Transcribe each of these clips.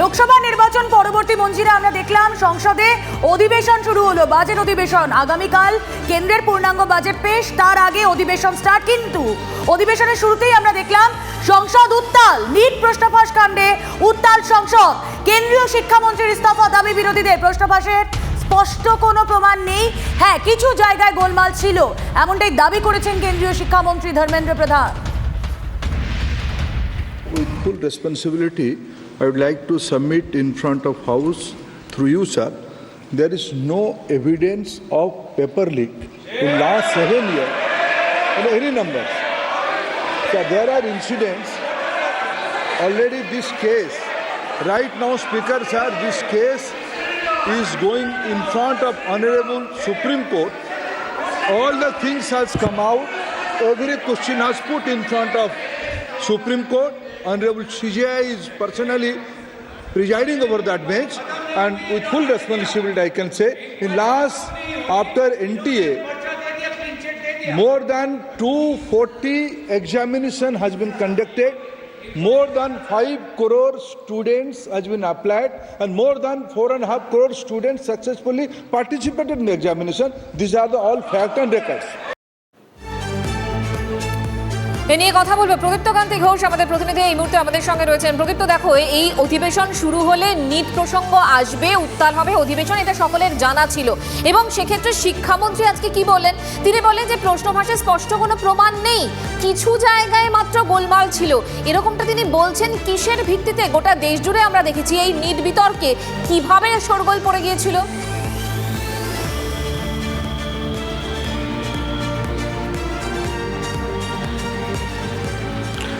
লোকসভা নির্বাচন পরবর্তী মঞ্জিরে আমরা দেখলাম সংসদে অধিবেশন শুরু হলো বাজেট অধিবেশন। আগামীকাল কেন্দ্রের পূর্ণাঙ্গ বাজেট পেশ তার আগে অধিবেশন স্টার্ট কিন্তু অধিবেশনের শুরুতেই আমরা দেখলাম সংসদ উত্তাল নিট প্রশ্নফাঁস কাণ্ডে উত্তাল সংসদ। কেন্দ্রীয় শিক্ষামন্ত্রীর ইস্তফা দাবি বিরোধীদের প্রশ্নফাঁসের স্পষ্ট কোনো প্রমাণ নেই। হ্যাঁ কিছু জায়গায় গোলমাল ছিল এমনটাই দাবি করেছেন কেন্দ্রীয় শিক্ষামন্ত্রী ধর্মেন্দ্র প্রধান। With full responsibility, I would like to submit in front of House, through you, sir, there is no evidence of paper leak in last seven years, in any numbers. So there are incidents, already this case, right now, Speaker, sir, this case is going in front of Honorable Supreme Court. All the things has come out, every question has put in front of Supreme Court. Honorable CJI is personally presiding over that bench and with full responsibility I can say in last after NTA more than 240 examination has been conducted more than 5 crore students has been applied and more than four and a half crore students successfully participated in the examination these are the all fact and records এ নিয়ে কথা বলব প্রদীপ্ত কান্তি ঘোষ, আমাদের প্রতিনিধি এই মুহূর্তে আমাদের সঙ্গে রয়েছেন। প্রদীপ্ত, দেখো, এই অধিবেশন শুরু হলে নিট প্রসঙ্গ আসবে, উত্তাল হবে অধিবেশন, এটা সকলের জানা ছিল। এবং সেক্ষেত্রে শিক্ষামন্ত্রী আজকে কি বললেন? তিনি বলেন যে প্রশ্নভাষায় স্পষ্ট কোনো প্রমাণ নেই, কিছু জায়গায় মাত্র গোলমাল ছিল। এরকমটা তিনি বলছেন কিসের ভিত্তিতে গোটা দেশ জুড়ে আমরা দেখেছি এই নিট বিতর্কে কীভাবে শোরগোল পড়ে গিয়েছিল?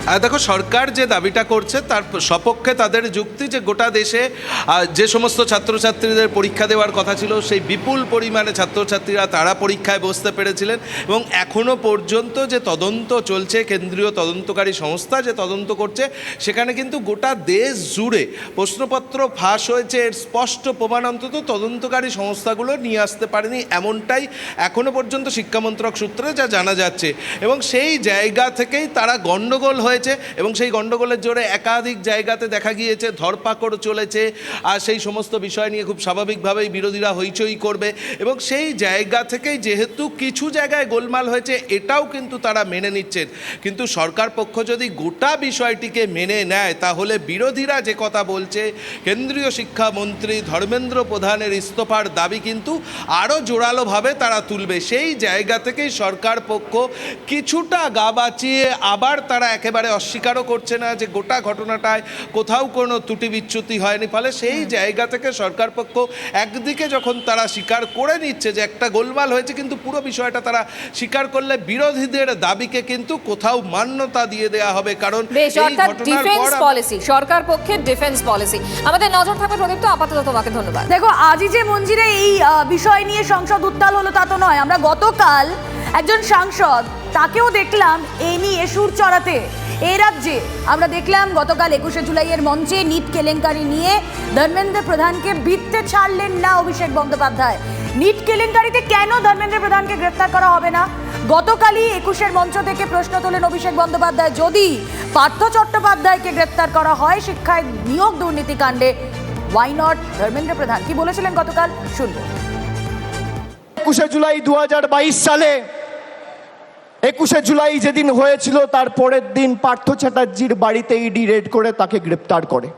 দেখো, সরকার যে দাবিটা করছে, তার সপক্ষে তাদের যুক্তি যে গোটা দেশে যে সমস্ত ছাত্রছাত্রীদের পরীক্ষা দেওয়ার কথা ছিল, সেই বিপুল পরিমাণে ছাত্রছাত্রীরা তারা পরীক্ষায় বসতে পেরেছিলেন এবং এখনও পর্যন্ত যে তদন্ত চলছে, কেন্দ্রীয় তদন্তকারী সংস্থা যে তদন্ত করছে, সেখানে কিন্তু গোটা দেশ জুড়ে প্রশ্নপত্র ফাঁস হয়েছে। এর স্পষ্ট প্রমাণ অন্তত তদন্তকারী সংস্থাগুলো নিয়ে আসতে পারেনি এমনটাই এখনও পর্যন্ত শিক্ষামন্ত্রক সূত্রে যা জানা যাচ্ছে। এবং সেই জায়গা থেকেই তারা গণ্ডগোল হয়েছে এবং সেই গণ্ডগোলের জোরে একাধিক জায়গাতে দেখা গিয়েছে, ধরপাকড় চলেছে। আর সেই সমস্ত বিষয় নিয়ে খুব স্বাভাবিকভাবেই বিরোধীরা হইচই করবে। এবং সেই জায়গা থেকেই যেহেতু কিছু জায়গায় গোলমাল হয়েছে, এটাও কিন্তু তারা মেনে নিচ্ছেন কিন্তু সরকার পক্ষ যদি গোটা বিষয়টিকে মেনে নেয়, তাহলে বিরোধীরা যে কথা বলছে, কেন্দ্রীয় শিক্ষামন্ত্রী ধর্মেন্দ্র প্রধানের ইস্তফার দাবি কিন্তু আরও জোরালোভাবে তারা তুলবে। সেই জায়গা থেকেই সরকার পক্ষ কিছুটা গা বাঁচিয়ে আবার তারা একেবারে অস্বীকারও করছে না যে গোটা ঘটনাটায় কোথাও কোনো ত্রুটি বিচ্যুতি হয়নি। ফলে সেই জায়গা থেকে সরকার পক্ষ একদিকে যখন তারা স্বীকার করে নিচ্ছে যে একটা গোলমাল হয়েছে কিন্তু পুরো বিষয়টা তারা স্বীকার করলে বিরোধীদের দাবিকে কিন্তু কোথাও মান্যতা দিয়ে দেওয়া হবে। কারণ ডিফেন্স পলিসি সরকার পক্ষের ডিফেন্স পলিসি আমাদের নজর থাকবে প্রদীপ্ত আপাতত তোমাকে ধন্যবাদ। দেখো আজই যে মঞ্জিরে এই আহ, বিষয় নিয়ে সংসদ উত্তাল হলো তা তো নয়। আমরা গতকাল একজন সাংসদ তাকেও দেখলাম এই নিয়ে সুর চড়াতে। এই রাজ্যে আমরা দেখলাম গতকাল একুশে জুলাইয়ের মঞ্চে নিট কেলেঙ্কারি নিয়ে ধর্মেন্দ্র প্রধানকে ভিত্তে ছাড়লেন না অভিষেক বন্দ্যোপাধ্যায়। নিট কেলেঙ্কারিতে কেন ধর্মেন্দ্র প্রধানকে গ্রেফতার করা হবে না? গতকালই একুশের মঞ্চ থেকে প্রশ্ন তোলেন অভিষেক বন্দ্যোপাধ্যায়, যদি পার্থ চট্টোপাধ্যায়কে গ্রেফতার করা হয় শিক্ষায় নিয়োগ দুর্নীতি কাণ্ডে ওয়াই নট ধর্মেন্দ্র প্রধান? কি বলেছিলেন গতকাল? শুনব। একুশে জুলাই দু হাজার বাইশ সালে একুশে জুলাই যেদিন হয়েছিল, তার পরের দিন পার্থ চ্যাটার্জির বাড়িতে ইডি রেড করে তাকে গ্রেপ্তার করে।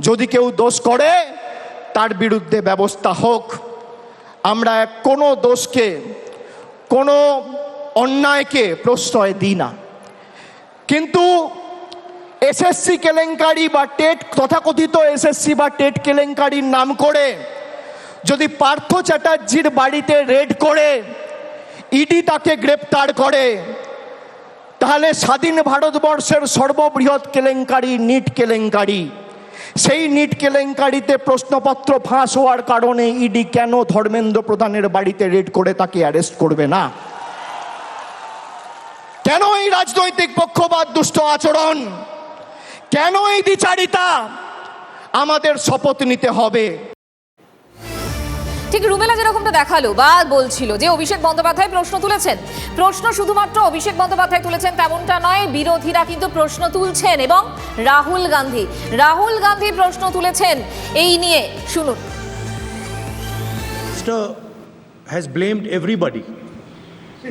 যদি কেউ দোষ করে, তার বিরুদ্ধে ব্যবস্থা হোক। আমরা কোনো দোষকে, কোনো অন্যায়কে প্রশ্রয় দিই না। কিন্তু এসএসসি কেলেঙ্কারি বা টেট, তথাকথিত এসএসসি বা টেট কেলেঙ্কারির নাম করে যদি পার্থ চ্যাটার্জির বাড়িতে রেড করে ইডি তাকে গ্রেপ্তার করে। তাহলে স্বাধীন ভারতবর্ষের সর্ববৃহৎ কেলেঙ্কারি, নিট কেলেঙ্কারি। সেই নিট কেলেঙ্কারিতে প্রশ্নপত্র ফাঁস হওয়ার কারণে ইডি কেন ধর্মেন্দ্র প্রধানের বাড়িতে রেড করে তাকে অ্যারেস্ট করবে না? কেন এই রাজনৈতিক পক্ষপাত, দুষ্ট আচরণ? কেন এই দ্বিচারিতা? আমাদের শপথ নিতে হবে। ঠিক রুমেলা যেরকমটা দেখাল বা বলছিল যে অভিষেক বন্দ্যোপাধ্যায় প্রশ্ন তুলেছেন প্রশ্ন শুধুমাত্র অভিষেক বন্দ্যোপাধ্যায় তুলেছেন তেমনটা নয় বিরোধীরা কিন্তু প্রশ্ন তুলছেন এবং রাহুল গান্ধী রাহুল গান্ধী প্রশ্ন তুলেছেন এই নিয়ে শুনুন has blamed everybody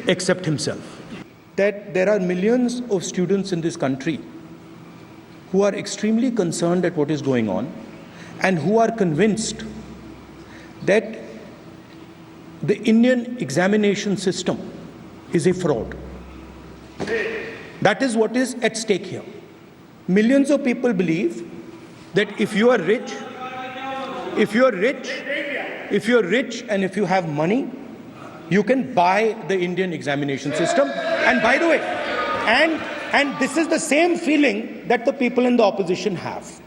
except himself. That there are millions of students in this country who are extremely concerned at what is going on and who are convinced that the Indian examination system is a fraud. That is what is at stake here. Millions of people believe that if you are rich, if you are rich, if you're rich and if you have money, you can buy the Indian examination system. And by the way, and and this is the same feeling that the people in the opposition have.